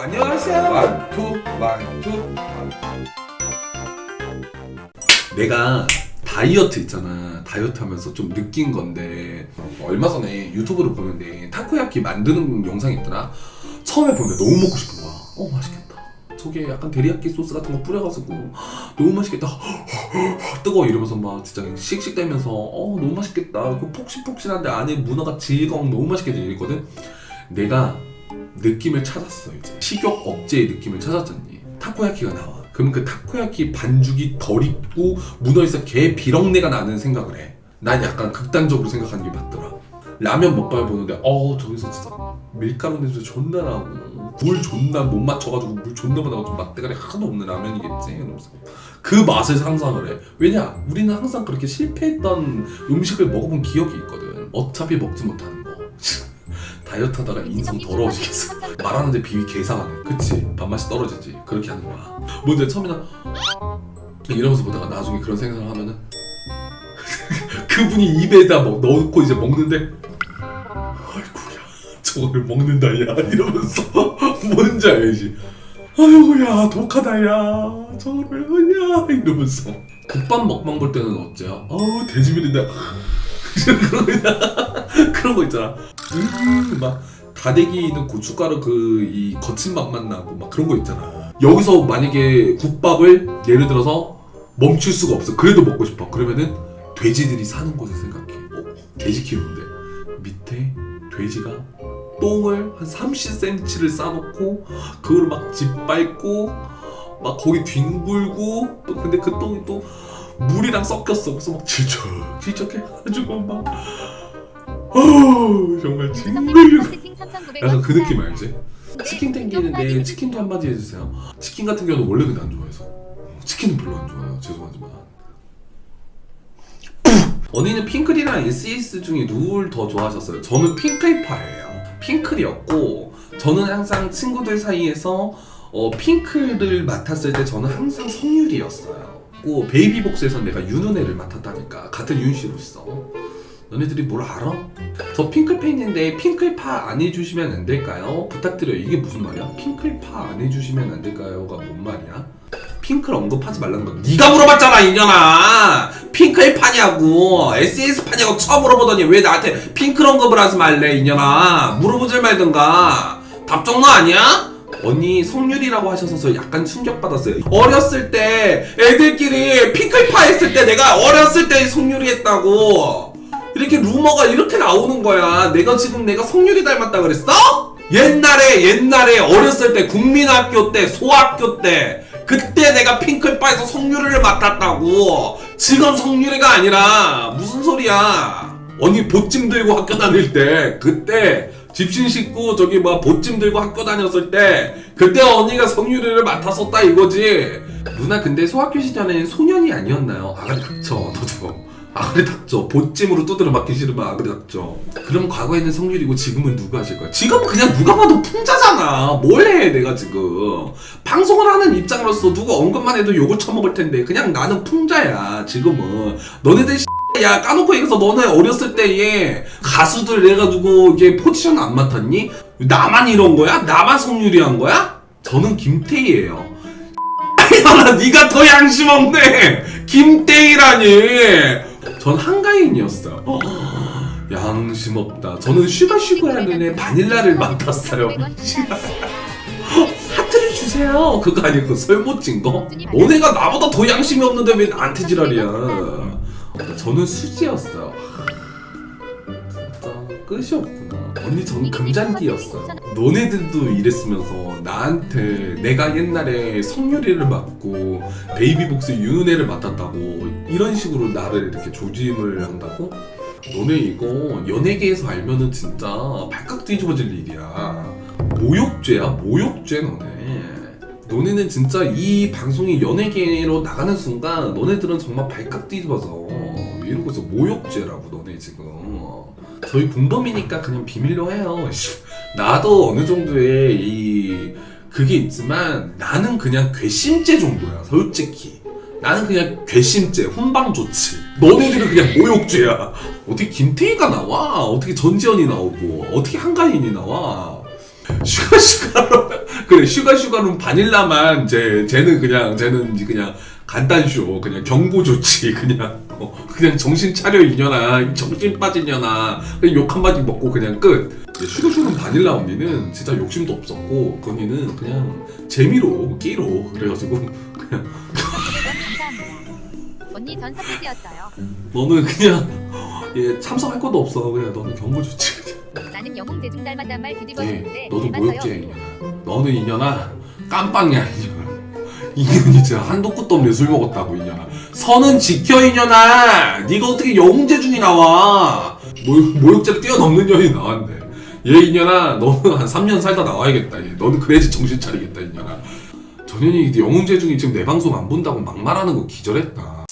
안녕하세요. 완투 완투. 내가 다이어트 있잖아. 다이어트 하면서 좀 느낀 건데 얼마 전에 유튜브를 보는데 타코야키 만드는 영상이 있더라. 처음에 보는데 너무 먹고 싶은 거야. 어 맛있겠다. 저게 약간 데리야끼 소스 같은 거 뿌려가지고 너무 맛있겠다. 뜨거워 이러면서 막 진짜 씩씩대면서 어 너무 맛있겠다. 그 폭신폭신한데 안에 문어가 질겅 너무 맛있겠다 이랬거든. 내가 느낌을 찾았어 이제. 식욕 억제의 느낌을 찾았잖니. 타코야키가 나와. 그럼 그 타코야키 반죽이 덜 익고 문어에서 개 비렁내가 나는 생각을 해난 약간 극단적으로 생각하는 게 맞더라. 라면 먹방을 보는데 어 저기서 진짜 밀가루 냄새 존나 나고 물 존나 못 맞춰가지고 물 존나 많아가지고 좀 맛대가리 하나도 없는 라면이겠지 이러면서 그 맛을 상상을 해. 왜냐 우리는 항상 그렇게 실패했던 음식을 먹어본 기억이 있거든. 어차피 먹지 못하는 거 다이어트 하다가 인성 더러워지겠어. 말하는데 비위 개상하네. 그치? 밥맛이 떨어지지. 그렇게 하는 거야. 뭔지 처음에는 이러면서 보다가 나중에 그런 생각을 하면은 그분이 입에다 뭐 넣고 이제 먹는데 아이고야 저거를 먹는다 야. 이러면서 뭔지 알지? 아이고야 독하다 야. 저거를 으냐 이러면서. 국밥 먹방 볼 때는 어째요? 어우 돼지밀인데 그런 거 있잖아 음, 막 다대기 있는 고춧가루 그 이 거친 맛만 나고 막 그런 거 있잖아. 여기서 만약에 국밥을 예를 들어서 멈출 수가 없어. 그래도 먹고 싶어. 그러면은 돼지들이 사는 곳을 생각해. 어, 돼지 키우는데 밑에 돼지가 똥을 한 30cm를 싸놓고 그거를 막 짓밟고 막 거기 뒹굴고 또 근데 그 똥이 또 물이랑 섞였어. 그래서 막 질척 질척 해가지고 막 어우 정말 징글징글 약간 그 느낌 알지? 치킨 땡기는데 치킨도 한마디 해주세요. 치킨 같은 경우는 원래 근데 안 좋아해서 치킨은 별로 안 좋아해요. 죄송하지만 언니는 핑클이랑 SES 중에 누굴 더 좋아하셨어요? 저는 핑클파예요. 핑클이었고 저는 항상 친구들 사이에서 어, 핑클을 맡았을 때 저는 항상 성유리였어요. 고 베이비복스에서 내가 윤은혜를 맡았다니까 같은 윤씨로서 너네들이 뭘 알아? 저 핑클팬인데 핑클파 안 해주시면 안 될까요? 부탁드려요. 이게 무슨 말이야? 핑클파 안 해주시면 안 될까요?가 뭔 말이야? 핑클 언급하지 말라는 거 네가 물어봤잖아 이년아 핑클파냐고 SS파냐고 처음 물어보더니 왜 나한테 핑클 언급을 하지 말래 이년아 물어보질 말든가 답정너 아니야? 언니 성률이라고 하셔서 약간 충격받았어요 어렸을 때 애들끼리 핑클파 했을 때 내가 어렸을 때 성률이 했다고 이렇게 루머가 이렇게 나오는 거야. 내가 지금 내가 성률이 닮았다 그랬어? 옛날에 옛날에 어렸을 때 국민학교 때 소학교 때 그때 내가 핑클바에서 성률이를 맡았다고. 지금 성률이가 아니라 무슨 소리야? 언니 보찜 들고 학교 다닐 때 그때 집신 씻고 저기 뭐 보찜 들고 학교 다녔을 때 그때 언니가 성률이를 맡았었다 이거지. 누나 근데 소학교 시절에는 소년이 아니었나요? 아 그래 닥쳐 너도. 아 그래 닥쳐 보찜으로 두드려 맞기 싫으면 아 그래 닥쳐 그럼 과거에는 성률이고 지금은 누가 하실 거야? 지금은 그냥 누가 봐도 풍자잖아 뭘 해 내가 지금 방송을 하는 입장으로서 누가 언급만 해도 욕을 처먹을 텐데 그냥 나는 풍자야 지금은 너네들 야 까놓고 얘기해서 너네 어렸을 때에 가수들 해가지고 이게 포지션 안 맡았니? 나만 이런 거야? 나만 성률이 한 거야? 저는 김태희예요 야 네가 더 양심 없네 김태희라니 전 한가인이었어요. 양심 없다. 저는 슈가슈가라는 애 바닐라를 맡았어요. 하트를 주세요. 그거 아니고 설모찐 거? 너네가 나보다 더 양심이 없는데 왜 나한테 지랄이야? 저는 수지였어요. 진짜 끝이 없구나. 언니 전 금잔디였어요. 너네들도 이랬으면서 나한테 내가 옛날에 성유리를 맡고 베이비복스 윤은혜를 맡았다고 이런 식으로 나를 이렇게 조짐을 한다고? 너네 이거 연예계에서 알면은 진짜 발칵 뒤집어질 일이야. 모욕죄야 모욕죄 너네. 너네는 진짜 이 방송이 연예계로 나가는 순간 너네들은 정말 발칵 뒤집어서 이러고 있어 모욕죄라고 너네 지금. 저희 공범이니까 그냥 비밀로 해요. 나도 어느 정도의 이 그게 있지만 나는 그냥 괘씸죄 정도야 솔직히. 나는 그냥 괘씸죄 훈방 조치. 너네들은 그냥 모욕죄야. 어떻게 김태희가 나와? 어떻게 전지현이 나오고? 어떻게 한가인이 나와? 슈가 슈가로. 그래 슈가 슈가는 바닐라만 제 쟤는 그냥 쟤는 그냥 간단쇼 그냥 경고 조치 그냥. 어, 그냥 정신 차려 이년아. 정신 빠진 년아. 그냥 욕 한마디 먹고 그냥 끝. 슈가는 바닐라 언니는 진짜 욕심도 없었고 그 언니는 그냥 재미로 끼로 그래가지고 그냥. 언니 전 선배지였어요. 너는 그냥 예 참석할 것도 없어. 그냥 너는 경고 조치 나는 영웅 대중 닮았단 말 뒤집어졌는데 예, 너도 닮았어요. 이년아. 너는 이년아. 깜빵이야 이년아 이년이 진짜 한도 끝도 없네 술 먹었다고 이년아. 선은 지켜 이년아! 네가 어떻게 영웅재중이 나와? 모욕, 모욕죄를 뛰어넘는 년이 나왔네. 얘 이년아 너는 한 3년 살다 나와야겠다 얘. 너는 그래야지 정신 차리겠다 이년아. 전현이 영웅재중이 지금 내 방송 안 본다고 막 말하는 거 기절했다